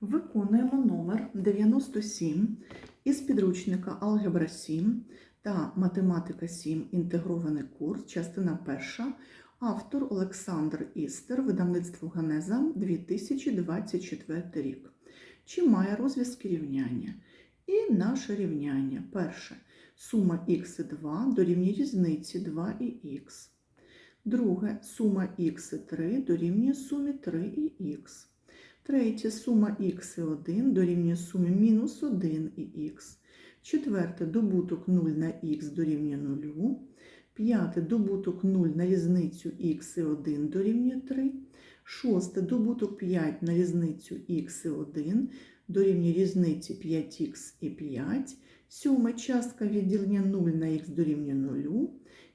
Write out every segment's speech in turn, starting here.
Виконуємо номер 97 із підручника Алгебра 7 та Математика 7. Інтегрований курс, частина перша. Автор Олександр Істер, видавництво Генеза 2024 рік. Чи має розв'язки рівняння? І наше рівняння. Перше. Сума х і 2 дорівнює різниці 2 і х. Друге. Сума х і 3 дорівнює сумі 3 і х. Третє сума х і 1 дорівнює сумі мінус 1 і х. Четверте добуток 0 на х дорівнює 0. П'яте добуток 0 на різницю х і 1 дорівнює 3. Шосте добуток 5 на різницю х і 1 дорівнює різниці 5х і 5. Сьоме частка відділення 0 на х дорівнює 0.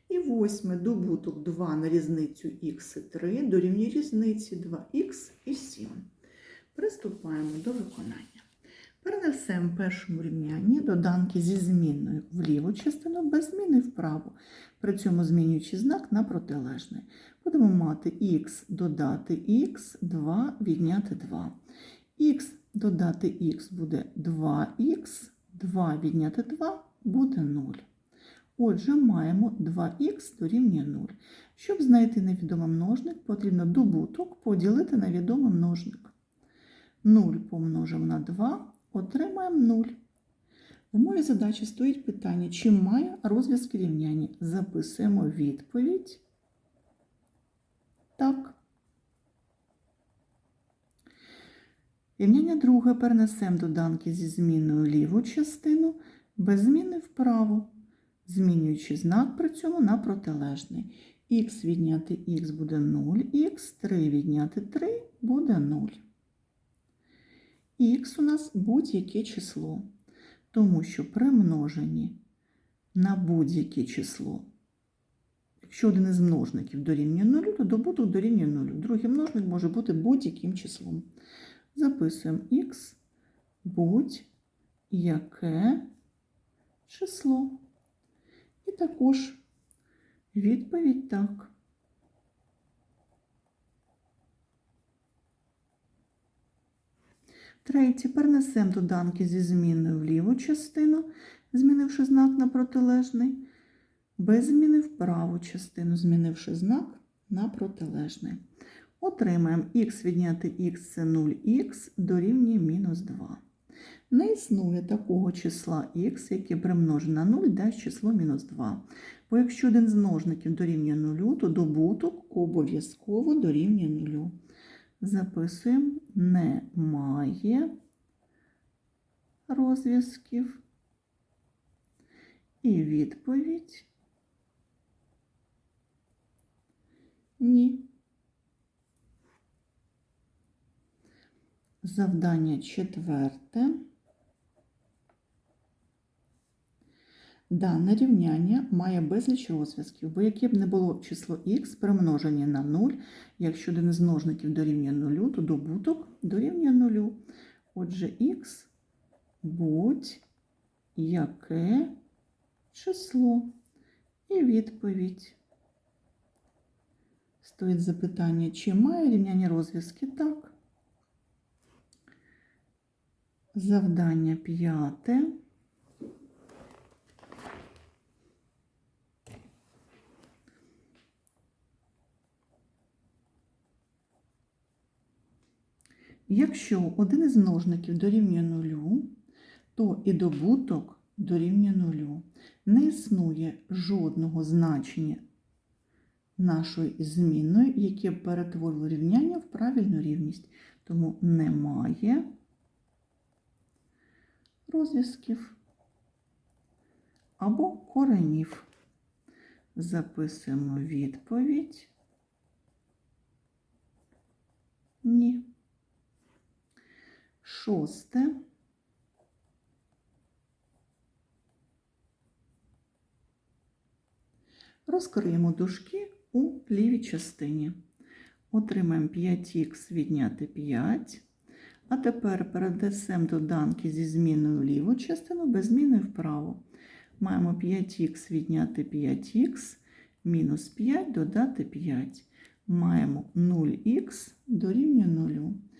І восьме добуток 2 на різницю х і 3 дорівнює різниці 2х і 7. Приступаємо до виконання. Перенесемо в першому рівнянні доданки зі змінною в ліву частину без зміни вправу, при цьому змінюючи знак на протилежний. Будемо мати х додати х, 2 відняти 2. х додати х буде 2х, 2 відняти 2 буде 0. Отже, маємо 2х дорівнює 0. Щоб знайти невідомий множник, потрібно добуток поділити на відомий множник. 0 помножимо на 2, отримаємо 0. В моїй задачі стоїть питання, чи має розв'язки рівняння. Записуємо відповідь. Так. Рівняння друге перенесемо доданки зі зміною ліву частину, без зміни вправо, змінюючи знак при цьому на протилежний. Х відняти х буде 0, х 3 відняти 3 буде 0. Х у нас будь-яке число, тому що при множенні на будь-яке число, якщо один із множників дорівнює 0, то добуток дорівнює 0. Другий множник може бути будь-яким числом. Записуємо х будь-яке число. І також відповідь так. Третє. Перенесемо доданки зі зміною в ліву частину, змінивши знак на протилежний, без зміни в праву частину, змінивши знак на протилежний. Отримаємо х відняти х це 0х дорівнює мінус 2. Не існує такого числа х, яке примножене на 0 дасть число мінус 2. Бо якщо один з множників дорівнює 0, то добуток обов'язково дорівнює 0. Записуємо немає розв'язків. І відповідь ні. Завдання четверте. Дане рівняння має безліч розв'язків, бо яке б не було число х примноження на 0, якщо один з множників дорівнює 0, то добуток дорівнює 0. Отже, х будь-яке число. І відповідь. Стоїть запитання, чи має рівняння розв'язки? Так. Завдання п'яте. Якщо один із множників дорівнює нулю, то і добуток дорівнює нулю. Не існує жодного значення нашої змінної, яке перетворило рівняння в правильну рівність. Тому немає розв'язків або коренів. Записуємо відповідь. Ні. Шосте. Розкриємо дужки у лівій частині. Отримаємо 5х відняти 5. А тепер перенесемо доданки зі зміною в ліву частину без зміни вправо. Маємо 5х відняти 5х, мінус 5 додати 5. Маємо 0х дорівнює 0.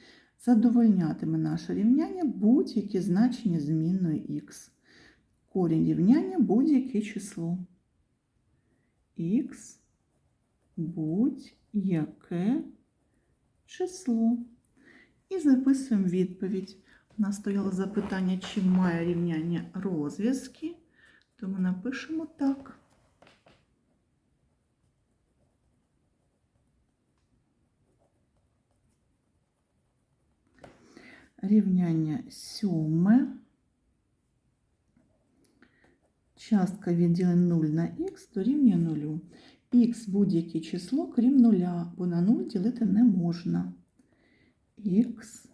Задовольнятиме наше рівняння будь-які значення змінної х. Корінь рівняння будь-яке число. х будь-яке число. І записуємо відповідь. У нас стояло запитання, чи має рівняння розв'язки, то ми напишемо так. Рівняння сьоме. Частка відділень 0 на х дорівнює 0. Х будь-яке число, крім нуля, бо на 0 ділити не можна. Х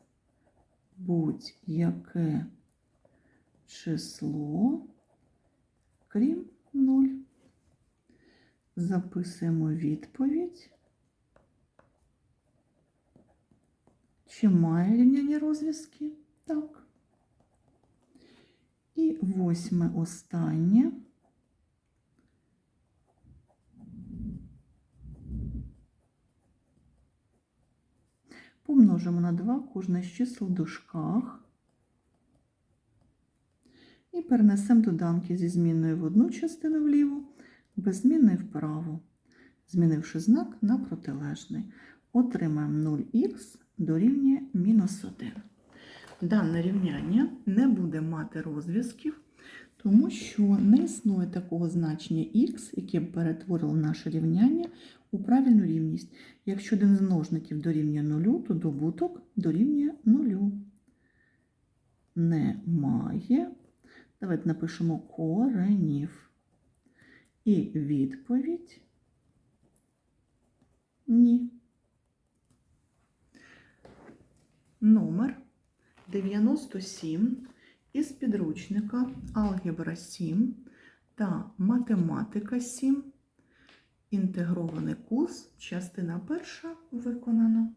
будь-яке число, крім 0. Записуємо відповідь. Чи має рівняння розв'язки? Так. І восьме останнє. Помножимо на 2 кожне з чисел в дужках. І перенесемо доданки зі змінною в одну частину вліву, без змінної вправо, змінивши знак на протилежний. Отримаємо 0х дорівнює мінус 1. Дане рівняння не буде мати розв'язків, тому що не існує такого значення х, яке б перетворило наше рівняння у правильну рівність. Якщо один з множників дорівнює 0, то добуток дорівнює 0. Немає. Давайте напишемо коренів. І відповідь ні. Номер 97 із підручника Алгебра 7 та Математика 7. Інтегрований курс, частина перша виконана.